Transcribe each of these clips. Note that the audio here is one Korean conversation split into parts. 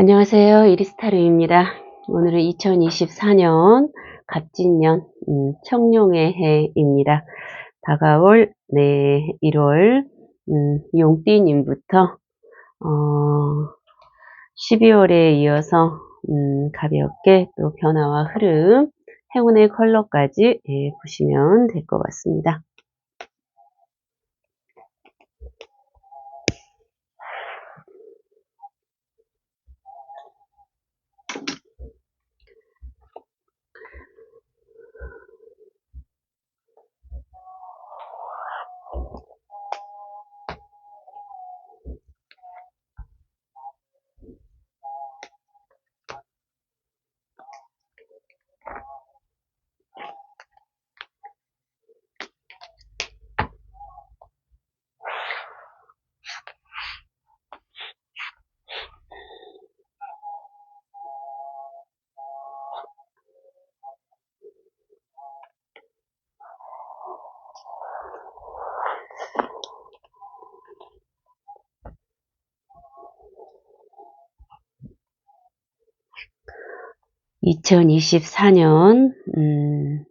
안녕하세요. 이리스타르입니다. 오늘은 2024년 갑진년 음, 청룡의 해입니다. 다가올 네 1월 음, 용띠님부터 어, 12월에 이어서 음, 가볍게 또 변화와 흐름, 행운의 컬러까지 예, 보시면 될 것 같습니다. 2024년 음,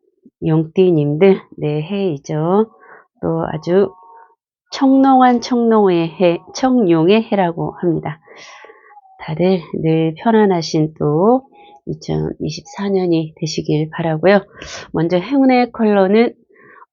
용띠님들 네 해이죠. 또 아주 청롱한 청룡의 해, 청룡의 해라고 합니다. 다들 늘 편안하신 또 2024년이 되시길 바라고요. 먼저 행운의 컬러는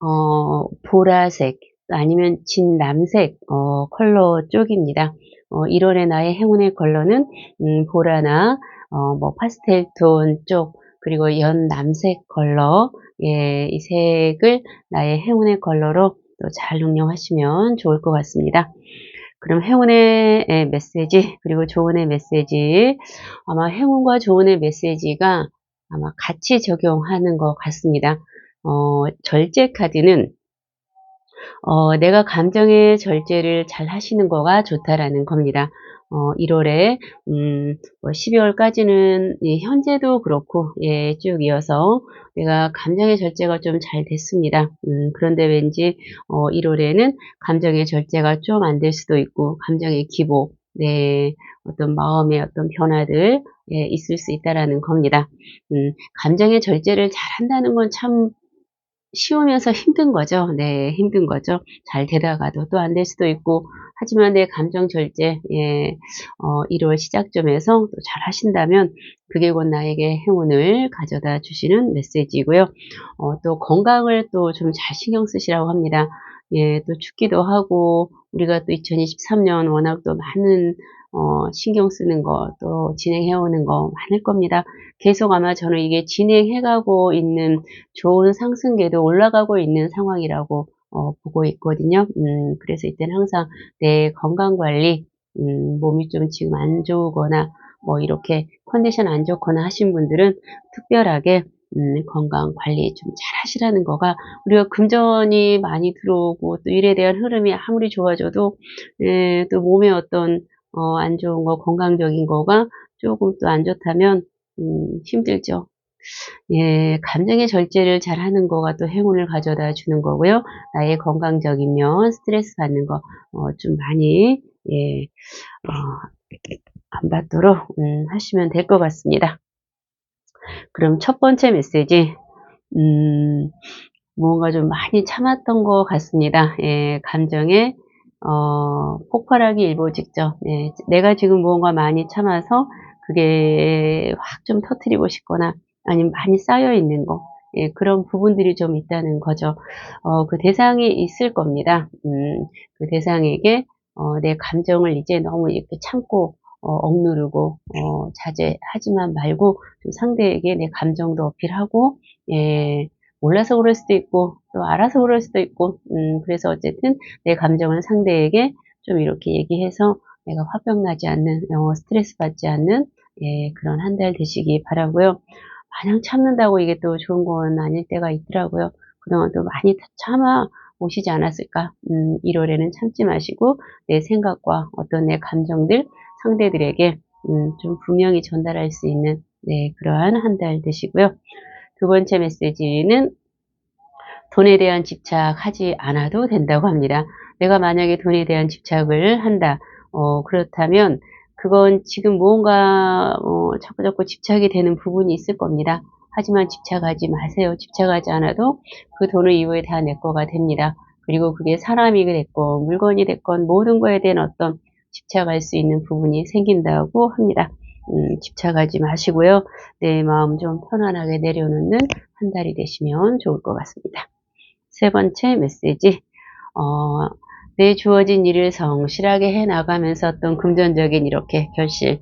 어, 보라색 아니면 진남색 어, 컬러 쪽입니다. 어, 1월의 나의 행운의 컬러는 음, 보라나 어, 뭐 파스텔 톤 쪽, 그리고 연 남색 컬러, 예, 이 색을 나의 행운의 컬러로 또 잘 응용하시면 좋을 것 같습니다. 그럼 행운의 메시지, 그리고 조언의 메시지, 아마 행운과 조언의 메시지가 아마 같이 적용하는 것 같습니다. 어, 절제 카드는 어, 내가 감정의 절제를 잘 하시는 거가 좋다라는 겁니다. 어, 1월에 음, 뭐 12월까지는 예, 현재도 그렇고 예, 쭉 이어서 내가 감정의 절제가 좀 잘 됐습니다. 음, 그런데 왠지 어, 1월에는 감정의 절제가 좀 안 될 수도 있고 감정의 기복, 네, 어떤 마음의 어떤 변화들 예, 있을 수 있다라는 겁니다. 음, 감정의 절제를 잘 한다는 건 참 쉬우면서 힘든 거죠. 네, 힘든 거죠. 잘 되다가도 또 안 될 수도 있고, 하지만 내 감정 절제, 예, 어, 1월 시작점에서 또 잘 하신다면, 그게 곧 나에게 행운을 가져다 주시는 메시지고요. 어, 또 건강을 또 좀 잘 신경 쓰시라고 합니다. 예, 또 춥기도 하고, 우리가 또 2023년 워낙 또 많은 어, 신경 쓰는 거, 또 진행해오는 거 많을 겁니다. 계속 아마 저는 이게 진행해가고 있는 좋은 상승계도 올라가고 있는 상황이라고 어, 보고 있거든요. 음, 그래서 이때는 항상 내 건강 관리, 음, 몸이 좀 지금 안 좋거나 뭐 이렇게 컨디션 안 좋거나 하신 분들은 특별하게 음, 건강 관리 좀 잘 하시라는 거가 우리가 금전이 많이 들어오고 또 일에 대한 흐름이 아무리 좋아져도 예, 또 몸에 어떤 어, 안 좋은 거, 건강적인 거가 조금 또 안 좋다면, 음, 힘들죠. 예, 감정의 절제를 잘 하는 거가 또 행운을 가져다 주는 거고요. 나의 건강적인 면, 스트레스 받는 거, 어, 좀 많이, 예, 어, 안 받도록, 음, 하시면 될 것 같습니다. 그럼 첫 번째 메시지, 음, 뭔가 좀 많이 참았던 것 같습니다. 예, 감정의 어, 폭발하기 일보 직전. 네, 내가 지금 무언가 많이 참아서 그게 확 좀 터트리고 싶거나 아니면 많이 쌓여 있는 거. 예, 그런 부분들이 좀 있다는 거죠. 어, 그 대상이 있을 겁니다. 음, 그 대상에게 어, 내 감정을 이제 너무 이렇게 참고 어, 억누르고 어, 자제하지만 말고 좀 상대에게 내 감정도 어필하고 예, 몰라서 그럴 수도 있고 또 알아서 그럴 수도 있고 음, 그래서 어쨌든 내 감정을 상대에게 좀 이렇게 얘기해서 내가 화병 나지 않는 어, 스트레스 받지 않는 예, 그런 한 달 되시기 바라고요. 마냥 참는다고 이게 또 좋은 건 아닐 때가 있더라고요. 그동안 또 많이 참아 오시지 않았을까? 음, 1월에는 참지 마시고 내 생각과 어떤 내 감정들 상대들에게 음, 좀 분명히 전달할 수 있는 네, 그러한 한 달 되시고요. 두 번째 메시지는 돈에 대한 집착하지 않아도 된다고 합니다. 내가 만약에 돈에 대한 집착을 한다. 어, 그렇다면 그건 지금 무언가 어, 자꾸 자꾸 집착이 되는 부분이 있을 겁니다. 하지만 집착하지 마세요. 집착하지 않아도 그 돈을 이후에 다 내 거가 됩니다. 그리고 그게 사람이 됐건 물건이 됐건 모든 거에 대한 어떤 집착할 수 있는 부분이 생긴다고 합니다. 음, 집착하지 마시고요. 내 마음 좀 편안하게 내려놓는 한 달이 되시면 좋을 것 같습니다. 세 번째 메시지, 어, 내 주어진 일을 성실하게 해 나가면서 어떤 금전적인 이렇게 결실,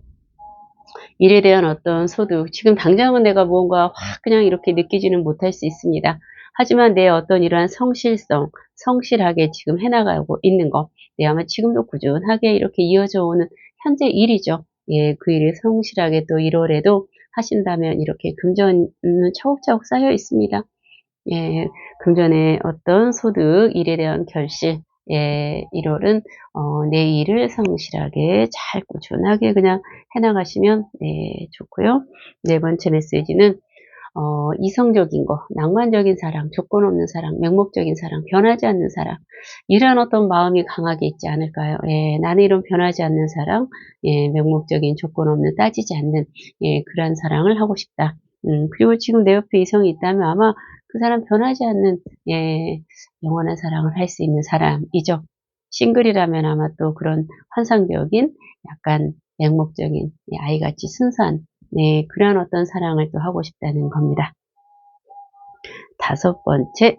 일에 대한 어떤 소득, 지금 당장은 내가 무언가 확 그냥 이렇게 느끼지는 못할 수 있습니다. 하지만 내 어떤 이러한 성실성, 성실하게 지금 해나가고 있는 것, 네, 아마 지금도 꾸준하게 이렇게 이어져 오는 현재 일이죠. 예, 그 일을 성실하게 또 1월에도 하신다면 이렇게 금전은 차곡차곡 쌓여 있습니다. 예, 금전의 어떤 소득, 일에 대한 결실, 예, 1월은 어, 내 일을 성실하게 잘 꾸준하게 그냥 해나가시면 네, 좋고요. 네 번째 메시지는 어, 이성적인 거, 낭만적인 사랑, 조건 없는 사랑, 맹목적인 사랑, 변하지 않는 사랑 이런 어떤 마음이 강하게 있지 않을까요? 예, 나는 이런 변하지 않는 사랑, 예, 맹목적인 조건 없는 따지지 않는 예, 그러한 사랑을 하고 싶다. 음, 그리고 지금 내 옆에 이성이 있다면 아마 그 사람 변하지 않는 예, 영원한 사랑을 할 수 있는 사람이죠. 싱글이라면 아마 또 그런 환상적인 약간 맹목적인 예, 아이같이 순수한 네, 그런 어떤 사랑을 또 하고 싶다는 겁니다. 다섯 번째,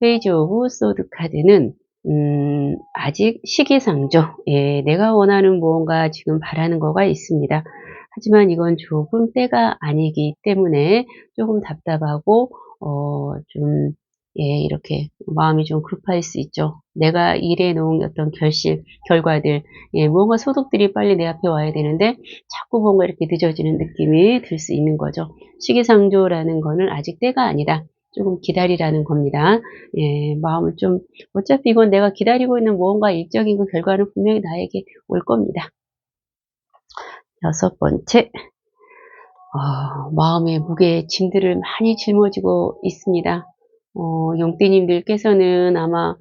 페이지 오브 소드 카드는 음, 아직 시기상조. 예, 내가 원하는 무언가 지금 바라는 거가 있습니다. 하지만 이건 조금 때가 아니기 때문에 조금 답답하고 어, 좀 예, 이렇게 마음이 좀 급할 수 있죠. 내가 일해 놓은 어떤 결실, 결과들, 예, 무언가 소득들이 빨리 내 앞에 와야 되는데 자꾸 뭔가 이렇게 늦어지는 느낌이 들 수 있는 거죠. 시기상조라는 거는 아직 때가 아니다. 조금 기다리라는 겁니다. 예, 마음을 좀, 어차피 이건 내가 기다리고 있는 무언가 일적인 그 결과는 분명히 나에게 올 겁니다. 여섯 번째, 어, 마음의 무게, 짐들을 많이 짊어지고 있습니다. 어, 용띠님들께서는 아마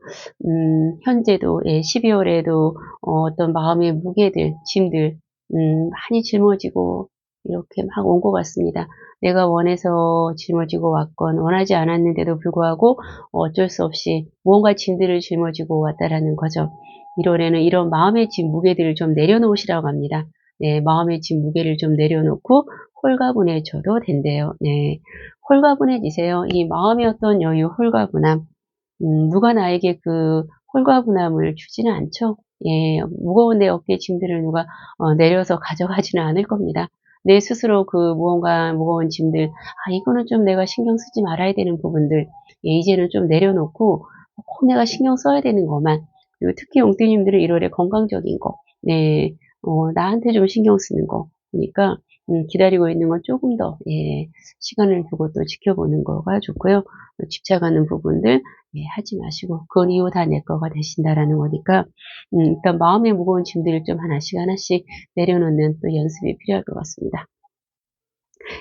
음, 현재도 예, 12월에도 어, 떤 마음의 무게들, 짐들 음, 많이 짊어지고 이렇게 막 온 것 같습니다. 내가 원해서 짊어지고 왔건 원하지 않았는데도 불구하고 어쩔 수 없이 무언가 짐들을 짊어지고 왔다라는 거죠. 1월에는 이런 마음의 짐 무게들을 좀 내려놓으시라고 합니다. 네, 마음의 짐 무게를 좀 내려놓고 홀가분해져도 된대요. 네, 홀가분해지세요. 이 마음의 어떤 여유, 홀가분함. 음, 누가 나에게 그 홀가분함을 주지는 않죠. 예, 무거운 내 어깨 짐들을 누가 어, 내려서 가져가지는 않을 겁니다. 내 스스로 그 무언가 무거운 짐들, 아, 이거는 좀 내가 신경 쓰지 말아야 되는 부분들, 예, 이제는 좀 내려놓고 꼭 내가 신경 써야 되는 것만, 그리고 특히 용띠님들은 1월에 건강적인 거, 네, 어, 나한테 좀 신경 쓰는 거, 그러니까 음, 기다리고 있는 건 조금 더 예, 시간을 두고 또 지켜보는 거가 좋고요. 집착하는 부분들 예, 하지 마시고 그건 이후 다 내 거가 되신다라는 거니까 음, 일단 마음의 무거운 짐들을 좀 하나씩 하나씩 내려놓는 또 연습이 필요할 것 같습니다.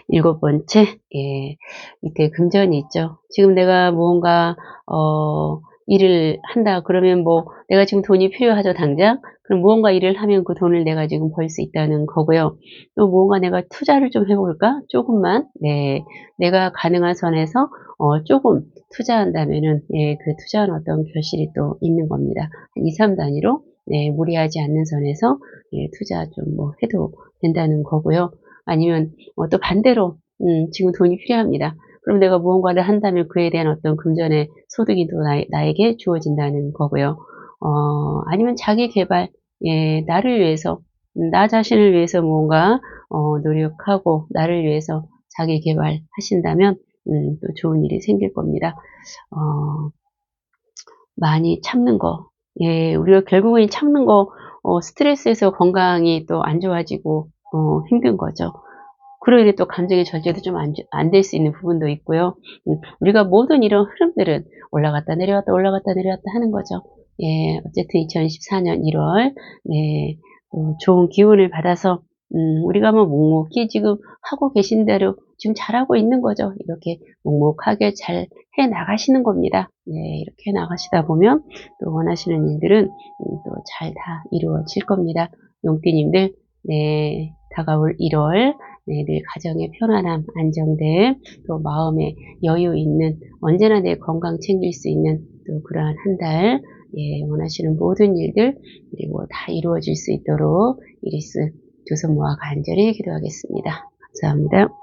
일곱 번째, 예, 밑에 금전이 있죠. 지금 내가 무언가, 어, 일을 한다. 그러면 뭐, 내가 지금 돈이 필요하죠, 당장? 그럼 무언가 일을 하면 그 돈을 내가 지금 벌 수 있다는 거고요. 또 무언가 내가 투자를 좀 해볼까? 조금만, 네. 내가 가능한 선에서, 어, 조금 투자한다면은, 예, 그 투자한 어떤 결실이 또 있는 겁니다. 2, 3 단위로, 네, 무리하지 않는 선에서, 예, 투자 좀 뭐 해도 된다는 거고요. 아니면, 어, 또 반대로, 음, 지금 돈이 필요합니다. 그럼 내가 무언가를 한다면 그에 대한 어떤 금전의 소득이 또 나, 에게 주어진다는 거고요. 어, 아니면 자기 개발, 예, 나를 위해서, 음, 나 자신을 위해서 무언가, 어, 노력하고, 나를 위해서 자기 개발 하신다면, 음, 또 좋은 일이 생길 겁니다. 어, 많이 참는 거, 예, 우리가 결국은 참는 거, 어, 스트레스에서 건강이 또 안 좋아지고, 어, 힘든 거죠. 그로 인해 또 감정의 절제도 좀 안 될 수 있는 부분도 있고요. 음, 우리가 모든 이런 흐름들은 올라갔다 내려갔다 올라갔다 내려갔다 하는 거죠. 예, 어쨌든 2014년 1월, 네, 어, 좋은 기운을 받아서, 음, 우리가 뭐 묵묵히 지금 하고 계신 대로 지금 잘하고 있는 거죠. 이렇게 묵묵하게 잘 해 나가시는 겁니다. 네, 이렇게 해 나가시다 보면 또 원하시는 일들은 음, 또잘 다 이루어질 겁니다. 용띠님들 네, 다가올 1월, 네, 늘 가정의 편안함, 안정됨, 또 마음의 여유 있는, 언제나 내 건강 챙길 수 있는 또 그러한 한 달, 예, 원하시는 모든 일들, 그리고 다 이루어질 수 있도록 이리스 두 손 모아 간절히 기도하겠습니다. 감사합니다.